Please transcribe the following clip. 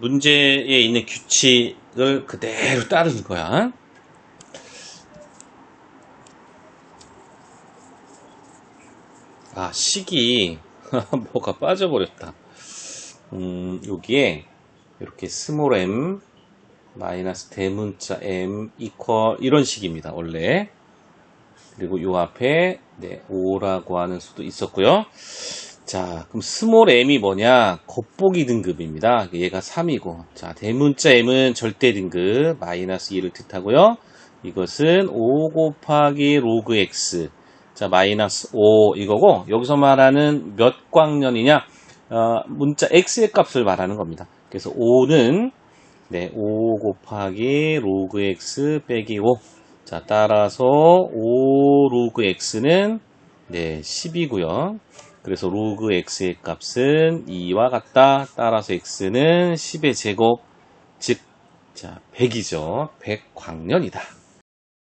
문제에 있는 규칙을 그대로 따르는 거야. 아, 식이 뭐가 빠져버렸다. 음, 여기에 이렇게 스몰 m 마이너스 대문자 m 이퀄 이런 식입니다. 원래. 그리고 요 앞에 네, 5라고 하는 수도 있었고요. 자, 그럼 스몰 m이 뭐냐? 겉보기 등급입니다. 얘가 3이고. 자, 대문자 m은 절대 등급 마이너스 2를 뜻하고요. 이것은 5 곱하기 로그 x. 자, 마이너스 5 이거고 여기서 말하는 몇 광년이냐? 어, 문자 x의 값을 말하는 겁니다. 그래서 5는 네, 5 곱하기 로그 x 빼기 5. 자, 따라서 5 로그 x는 네, 10이고요. 그래서 로그 x의 값은 2와 같다. 따라서 x는 10의 제곱, 즉, 자, 100이죠. 100광년이다.